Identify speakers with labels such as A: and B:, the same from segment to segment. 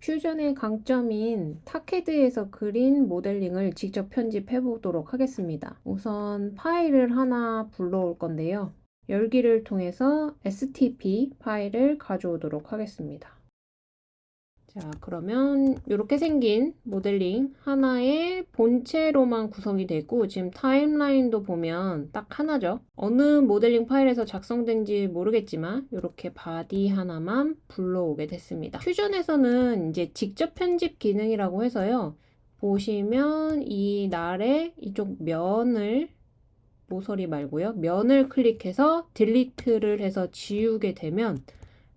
A: 퓨전의 강점인 타케드에서 그린 모델링을 직접 편집해 보도록 하겠습니다. 우선 파일을 하나 불러올 건데요. 열기를 통해서 stp 파일을 가져오도록 하겠습니다. 자, 그러면 이렇게 생긴 모델링 하나의 본체로만 구성이 되고 지금 타임라인도 보면 딱 하나죠. 어느 모델링 파일에서 작성된지 모르겠지만 이렇게 바디 하나만 불러오게 됐습니다. 퓨전에서는 이제 직접 편집 기능이라고 해서요. 보시면 이 날의 이쪽 면을 모서리 말고요. 면을 클릭해서 딜리트를 해서 지우게 되면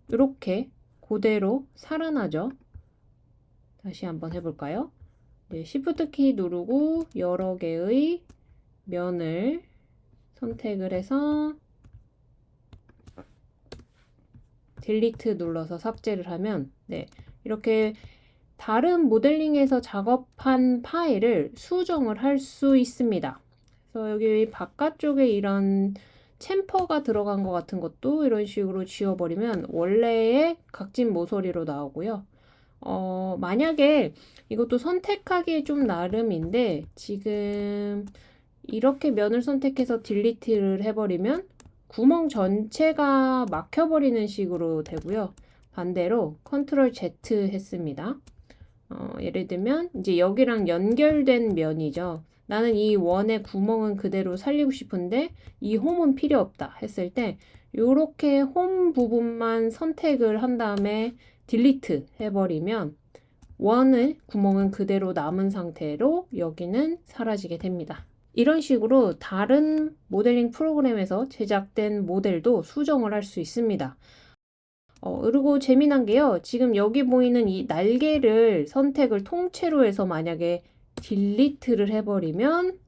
A: 이렇게 그대로 살아나죠. 다시 한번 해볼까요? 네, Shift 키 누르고 여러 개의 면을 선택을 해서 딜리트 눌러서 삭제를 하면 네, 이렇게 다른 모델링에서 작업한 파일을 수정을 할 수 있습니다. 그래서 여기 바깥쪽에 이런 챔퍼가 들어간 것 같은 것도 이런 식으로 지워버리면 원래의 각진 모서리로 나오고요. 어, 만약에 이것도 선택하기 좀 나름인데 지금 이렇게 면을 선택해서 딜리트를 해버리면 구멍 전체가 막혀버리는 식으로 되고요. 반대로 컨트롤 Z 했습니다. 어, 예를 들면 이제 여기랑 연결된 면이죠. 나는 이 원의 구멍은 그대로 살리고 싶은데 이 홈은 필요 없다 했을 때 이렇게 홈 부분만 선택을 한 다음에 딜리트 해버리면 원의 구멍은 그대로 남은 상태로 여기는 사라지게 됩니다. 이런 식으로 다른 모델링 프로그램에서 제작된 모델도 수정을 할 수 있습니다. 어, 그리고 재미난 게요. 지금 여기 보이는 이 날개를 선택을 통째로 해서 만약에 딜리트를 해버리면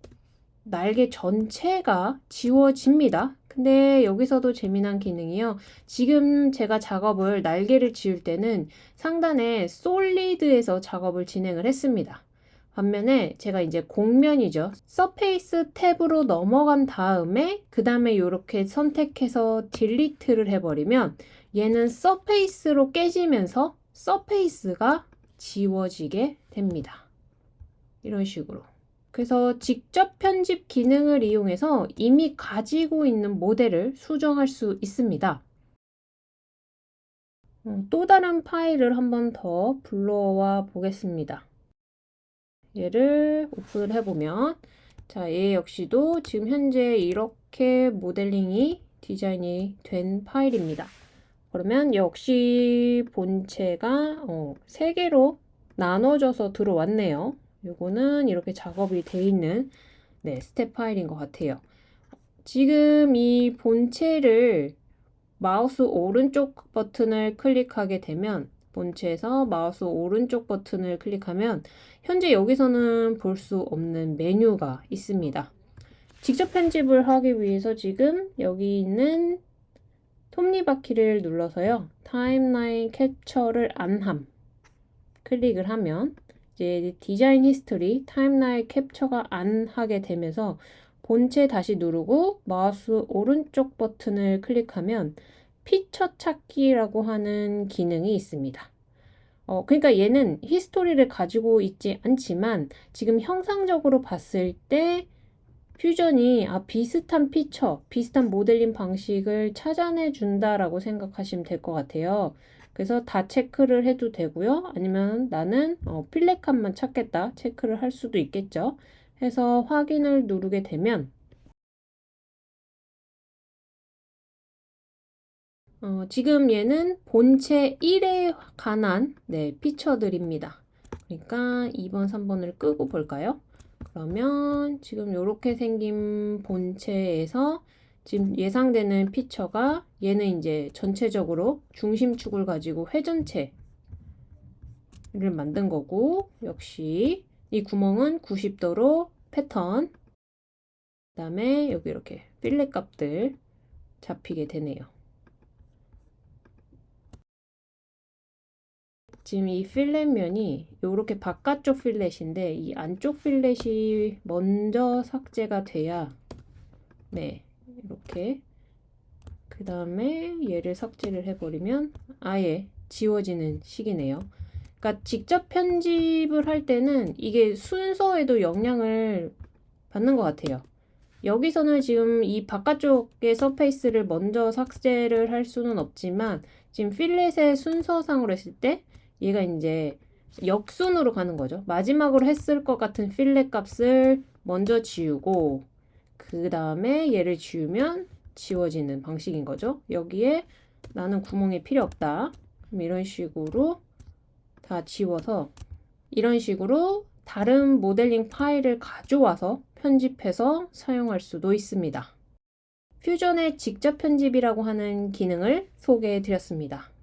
A: 날개 전체가 지워집니다. 근데 여기서도 재미난 기능이요. 지금 제가 작업을 날개를 지울 때는 상단에 솔리드에서 작업을 진행을 했습니다. 반면에 제가 이제 공면이죠. 서페이스 탭으로 넘어간 다음에 그 다음에 이렇게 선택해서 딜리트를 해버리면 얘는 서페이스로 깨지면서 서페이스가 지워지게 됩니다. 이런 식으로. 그래서 직접 편집 기능을 이용해서 이미 가지고 있는 모델을 수정할 수 있습니다. 음, 또 다른 파일을 한 번 더 불러와 보겠습니다. 얘를 오픈을 해보면 자, 얘 역시도 지금 현재 이렇게 모델링이 디자인이 된 파일입니다. 그러면 역시 본체가 어, 3개로 나눠져서 들어왔네요. 요거는 이렇게 작업이 돼 있는 네, 스텝 파일인 것 같아요. 지금 이 본체를 마우스 오른쪽 버튼을 클릭하게 되면 본체에서 마우스 오른쪽 버튼을 클릭하면 현재 여기서는 볼 수 없는 메뉴가 있습니다. 직접 편집을 하기 위해서 지금 여기 있는 톱니바퀴를 눌러서요. 타임라인 캡처를 안함 클릭을 하면 이제 디자인 히스토리 타임라인 캡처가 안 하게 되면서 본체 다시 누르고 마우스 오른쪽 버튼을 클릭하면 피처 찾기라고 하는 기능이 있습니다. 어, 그러니까 얘는 히스토리를 가지고 있지 않지만 지금 형상적으로 봤을 때 퓨전이 아, 비슷한 피처, 비슷한 모델링 방식을 찾아내 준다라고 생각하시면 될 것 같아요. 그래서 다 체크를 해도 되고요. 아니면 나는 어, 필레칸만 찾겠다 체크를 할 수도 있겠죠. 해서 확인을 누르게 되면 어, 지금 얘는 본체 1에 관한 네, 피처들입니다. 그러니까 2번, 3번을 끄고 볼까요? 그러면 지금 이렇게 생긴 본체에서 지금 예상되는 피처가 얘는 이제 전체적으로 중심축을 가지고 회전체를 만든 거고 역시 이 구멍은 90도로 패턴 그 다음에 여기 이렇게 필렛 값들 잡히게 되네요. 지금 이 필렛 면이 이렇게 바깥쪽 필렛인데 이 안쪽 필렛이 먼저 삭제가 돼야 네 이렇게 그 다음에 얘를 삭제를 해버리면 아예 지워지는 식이네요. 그러니까 직접 편집을 할 때는 이게 순서에도 영향을 받는 것 같아요. 여기서는 지금 이 바깥쪽의 서페이스를 먼저 삭제를 할 수는 없지만 지금 필렛의 순서상으로 했을 때 얘가 이제 역순으로 가는 거죠. 마지막으로 했을 것 같은 필렛 값을 먼저 지우고 그 다음에 얘를 지우면 지워지는 방식인 거죠. 여기에 나는 구멍이 필요 없다. 그럼 이런 식으로 다 지워서 이런 식으로 다른 모델링 파일을 가져와서 편집해서 사용할 수도 있습니다. 퓨전의 직접 편집이라고 하는 기능을 소개해 드렸습니다.